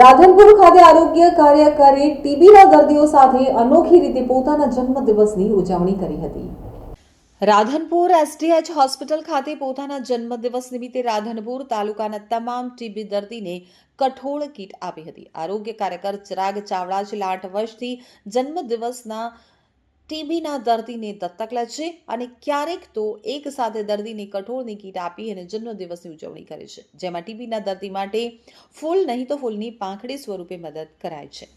રાધનપુર ખાતે આરોગ્ય કાર્યકરે ટીબીના દર્દીઓ સાથે અનોખી રીતે પોતાના જન્મદિવસની ઉજવણી કરી હતી. રાધનપુર એસડીએચ હોસ્પિટલ ખાતે પોતાના જન્મદિવસ નિમિત્તે રાધનપુર તાલુકાના તમામ ટીબી દર્દીને કઠોળ કીટ આપી હતી. આરોગ્ય કાર્યકર ચિરાગ ચાવડા છેલ્લા આઠ વર્ષથી જન્મદિવસના ટીબીના દર્દીને દત્તક લે છે અને ક્યારેક તો એક સાથે દર્દીને કઠોળની કીટ આપી અને જન્મદિવસની ઉજવણી કરે છે, જેમાં ટીબીના દર્દી માટે ફૂલ નહીં તો ફૂલની પાંખડી સ્વરૂપે મદદ કરાય છે.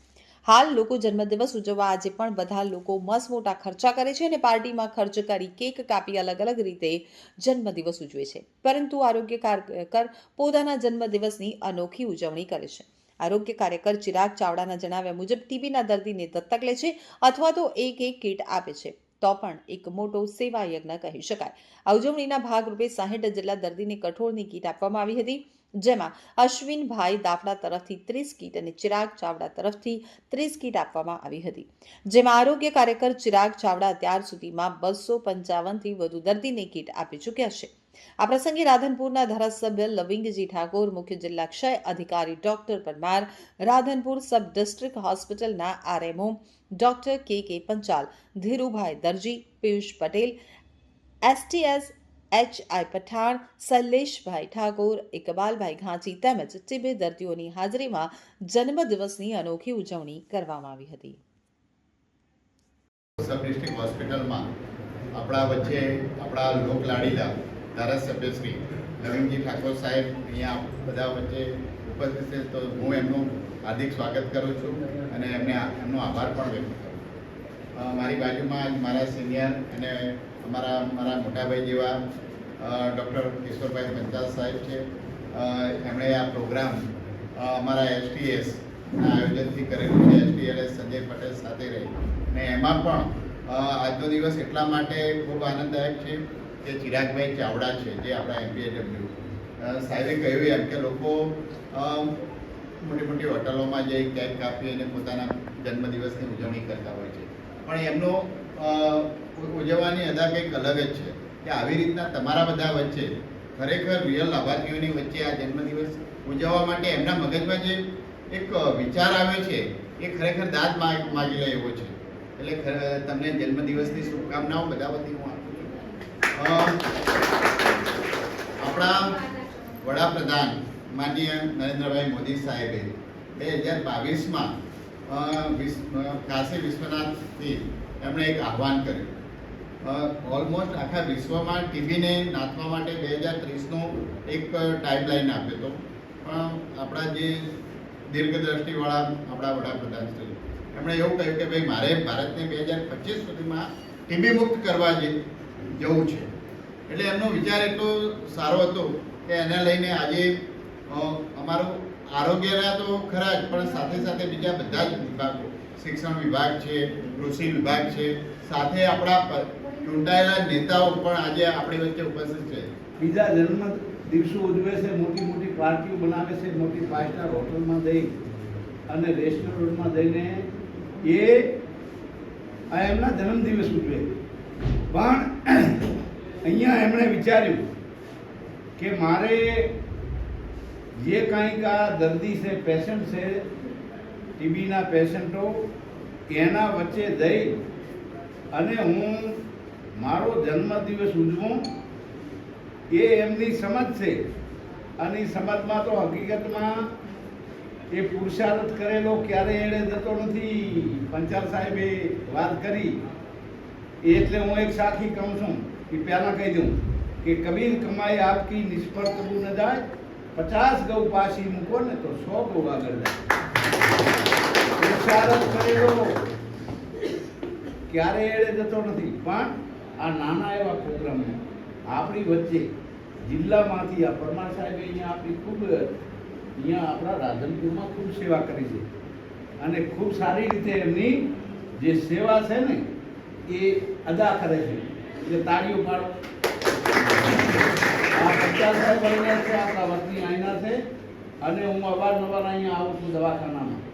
હાલ લોકો જન્મદિવસ ઉજવવા આજે પણ બધા લોકો મસમોટા મોટા ખર્ચા કરે છે અને પાર્ટીમાં ખર્ચ કરી કેક કાપી અલગ અલગ રીતે જન્મદિવસ ઉજવે છે. પરંતુ આરોગ્ય કાર્યકર પોતાના જન્મદિવસની અનોખી ઉજવણી કરે છે. આરોગ્ય કાર્યકર ચિરાગ ચાવડાના જણાવ્યા મુજબ ટીબીના દર્દીને દત્તક લે છે અથવા તો એક એક કીટ આપે છે. તો પણ એક મોટો સેવા યજ્ઞ કહી શકાય. આ ઉજવણીના ભાગરૂપે સાહીઠ જેટલા દર્દીને કઠોળની કીટ આપવામાં આવી હતી, જેમાં અશ્વિનભાઈ દાફડા તરફથી ત્રીસ કીટ અને ચિરાગ ચાવડા તરફથી ત્રીસ કીટ આપવામાં આવી હતી. જેમાં આરોગ્ય કાર્યકર ચિરાગ ચાવડા અત્યાર સુધીમાં બસો પંચાવનથી વધુ દર્દીને કીટ આપી ચૂક્યા છે. આ પ્રસંગે રાધનપુરના ધારાસભ્ય લવિંગજી ઠાકોર, મુખ્ય જિલ્લા ક્ષય અધિકારી doctor Parmar, Radhanpur sub district હોસ્પિટલના RMO doctor K K Panchal, Dhirubhai Darji, Piyush Patel, STS H I Pathan, Shaileshbhai Thakor, Iqbalbhai Ghanchi તેમજ ટીબી દર્દીઓની હાજરીમાં જન્મદિવસની અનોખી ઉજવણી કરવામાં આવી હતી. સબ ડિસ્ટ્રિક્ટ હોસ્પિટલમાં આપણા વચ્ચે આપણા લોકલાડીલા ધારાસભ્ય શ્રી નવીનજી ઠાકોર સાહેબ અહીંયા બધા વચ્ચે ઉપસ્થિત છે, તો હું એમનું હાર્દિક સ્વાગત કરું છું અને એમને એમનો આભાર પણ વ્યક્ત કરું છું. મારી બાજુમાં મારા સિનિયર અને અમારા મારા મોટાભાઈ જેવા ડૉક્ટર કિશોરભાઈ પંચાલ સાહેબ છે. એમણે આ પ્રોગ્રામ અમારા એસટીએસ આયોજનથી કરેલું છે. એસટીએલએસ સંજય પટેલ સાથે રહી. અને એમાં પણ આજનો દિવસ એટલા માટે ખૂબ આનંદદાયક છે કે ચિરાગભાઈ ચાવડા છે, જે આપણા એમપીએડબ્લ્યુ સાહેબે કહ્યું એમ કે લોકો મોટી મોટી હોટલોમાં જઈ કેક કાપી અને પોતાના જન્મદિવસની ઉજવણી કરતા હોય છે. પણ એમનો ઉજવવાની અદા કંઈક અલગ જ છે કે આવી રીતના તમારા બધા વચ્ચે ખરેખર રિયલ લાભાર્થીઓની વચ્ચે આ જન્મદિવસ ઉજવવા માટે એમના મગજમાં જે એક વિચાર આવે છે, એ ખરેખર દાદ માગ લે એવો છે. એટલે તમને જન્મદિવસની શુભકામનાઓ બધા વતી હું આપણા વડાપ્રધાન માનનીય નરેન્દ્રભાઈ મોદી સાહેબે બે હજાર બાવીસમાં કાશી વિશ્વનાથથી એમણે એક આહવાન કર્યું. ઓલમોસ્ટ આખા વિશ્વમાં ટીબીને નાથવા માટે બે હજાર ત્રીસનો એક ટાઈમલાઈન આપ્યો હતો. પણ આપણા જે દીર્ઘદ્રષ્ટિવાળા આપણા વડાપ્રધાન શ્રી એમણે એવું કહ્યું કે ભાઈ, મારે ભારતને બે હજાર પચીસ સુધીમાં ટીબી મુક્ત કરવા જે જવું છે. એટલે એમનો વિચાર એટલો સારો હતો કે એને લઈને આજે અમારું આરોગ્યના તો ખરા જ, પણ સાથે સાથે બીજા બધા જ વિભાગો, શિક્ષણ વિભાગ છે, કૃષિ વિભાગ છે, સાથે આપણા ચૂંટાયેલા નેતાઓ પણ આજે આપણી વચ્ચે ઉપસ્થિત છે. બીજા જન્મ દિવસો ઉજવે છે, મોટી મોટી પાર્ટીઓ બનાવે છે, મોટી ફાઇવ સ્ટાર હોટલમાં જઈ અને રેસ્ટોરન્ટમાં જઈને એ એમના જન્મદિવસ ઉજવે. પણ અહીંયા એમણે વિચાર્યું કે મારે જે કાંઈક આ દર્દી છે પેશન્ટ છે ટીબીના પેશન્ટો, એના વચ્ચે જઈ અને હું મારો જન્મદિવસ ઉજવું, એ એમની સમજ છે. અને સમજમાં તો હકીકતમાં એ પુરુષાર્થ કરેલો ક્યારે એણે જતો નથી. પંચાલ સાહેબે વાત કરી. એટલે હું એક સાથી કહું છું કે પહેલાં કહી દઉં કે કબીર કમાઈ આપકી નિષ્ફળ કરવું ન જાય. પચાસ ગૌ પાછી મૂકો ને તો સો ગૌ આગળ જાય. પુરુષાર્થ કરેલો. ક્યારે એળે જતો નથી. પણ આ નાના એવા પ્રોગ્રામને આપણી વચ્ચે જિલ્લામાંથી આ પરમાર સાહેબે અહીંયા આપણી ખૂબ, અહીંયા આપણા રાધનપુરમાં ખૂબ સેવા કરી છે. અને ખૂબ સારી રીતે એમની જે સેવા છે ને એ અદા કરે છે. એટલે તાળીઓ પાડો આ પચાસ છે આપણા વતની અહીંના છે. અને હું અવારનવાર અહીંયા આવું છું દવાખાનામાં.